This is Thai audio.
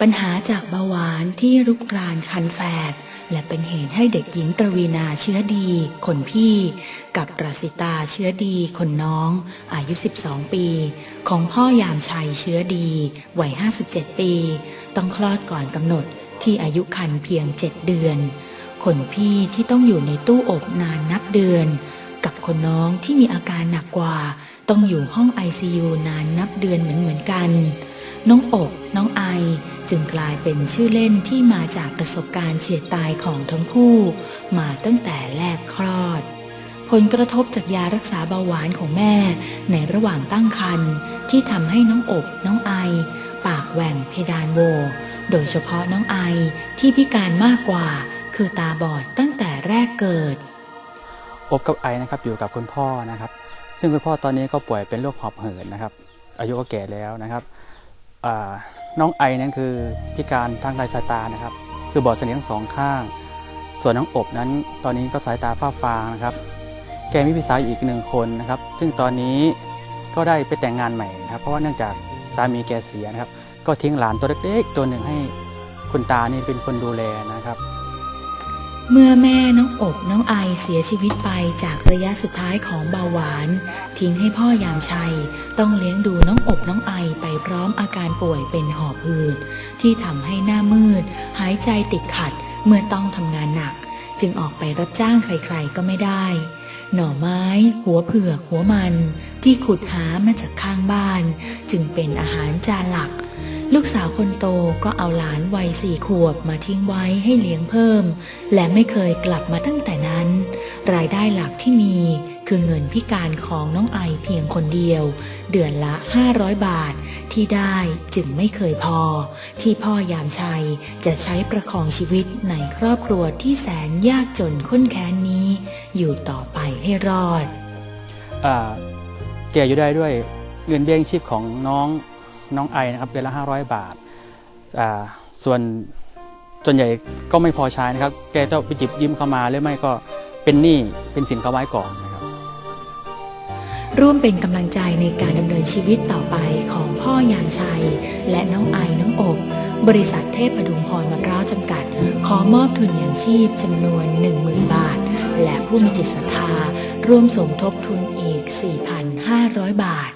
ปัญหาจากเบาหวานที่รุกรานคันแฝดและเป็นเหตุให้เด็กหญิงประวีนาเชื้อดี คนพี่ กับปราสิตาเชื้อดี คนน้อง อายุ 12 ปี ของพ่อยามชัยเชื้อดี วัย 57 ปี ต้องคลอดก่อนกำหนดที่อายุคันเพียง 7 เดือน คนพี่ที่ต้องอยู่ในตู้อบนานนับเดือน กับคนน้องที่มีอาการหนักกว่า ต้องอยู่ห้อง ICU นานนับเดือนเหมือนเหมือนกัน น้องอกน้องไอจึงกลายเป็นชื่อเล่นที่มาจากประสบการณ์เฉียดตายของทั้งคู่ มาตั้งแต่แรกคลอด ผลกระทบจากยารักษาเบาหวานของแม่ในระหว่างตั้งครรภ์ที่ทำให้น้องอกน้องไอ ปากแหว่งเพดานโว โดยเฉพาะน้องไอที่พิการมากกว่า คือตาบอดตั้งแต่แรกเกิด อบกับไอนะครับอยู่กับคุณพ่อนะครับ ซึ่งคุณพ่อตอนนี้ก็ป่วยเป็นโรคหอบหืดนะครับ อายุก็แก่แล้วนะครับ น้องไอนั้นคือพิการทางสายตานะครับ คือบอดเสียงสองข้าง ส่วนน้องอบนั้น ตอนนี้ก็สายตาฝ้าฟางนะครับ แกมีพี่สาวอีกหนึ่งคนนะครับ ซึ่งตอนนี้ก็ได้ไปแต่งงานใหม่นะครับ เพราะว่าเนื่องจากสามีแกเสียนะครับ ก็ทิ้งหลานตัวเล็กๆตัวหนึ่งให้คุณตานี่เป็นคนดูแลนะครับ เมื่อแม่น้องอกน้องไอเสียชีวิตไปจากระยะสุดท้ายของเบาหวาน ทิ้งให้พ่อยามชัย ต้องเลี้ยงดูน้องอกน้องไอไปพร้อมอาการป่วยเป็นหอบหืดที่ทำให้หน้ามืด หายใจติดขัดเมื่อต้องทำงานหนัก จึงออกไปรับจ้างใครๆก็ไม่ได้ หน่อไม้ หัวเผือกหัวมัน ที่ขุดหามาจากข้างบ้าน จึงเป็นอาหารจานหลัก ลูกสาวคนโตก็เอาหลานวัยสี่ขวบมาทิ้งไว้ให้เลี้ยงเพิ่ม และไม่เคยกลับมาตั้งแต่นั้น รายได้หลักที่มีคือเงินพิการของน้องไอเพียงคนเดียว เดือนละ 500 บาท ที่ได้จึงไม่เคยพอ ที่พ่อยามชัยจะใช้ประคองชีวิตในครอบครัวที่แสนยากจนข้นแค้นนี้ อยู่ต่อไปให้รอดอแกอยู่ได้ด้วยเงินเบี้ยงชีพของน้อง น้องไอนะครับเดือนละ 500 บาทอ่าส่วนส่วนใหญ่ก็ไม่พอใช้นะครับ แกต้องไปจิบยืมเข้ามาหรือไม่ก็เป็นหนี้เป็นสินเขาไว้ก่อนนะครับ ร่วมเป็นกำลังใจในการดำเนินชีวิตต่อไปของพ่อยามชัย และน้องไอน้องอบ บริษัทเทพดุงพรมะพร้าวจำกัด ขอมอบทุนอย่างชีพจำนวน 10,000 บาท และผู้มีจิตศรัทธา ร่วมสมทบทุนอีก 4,500 บาท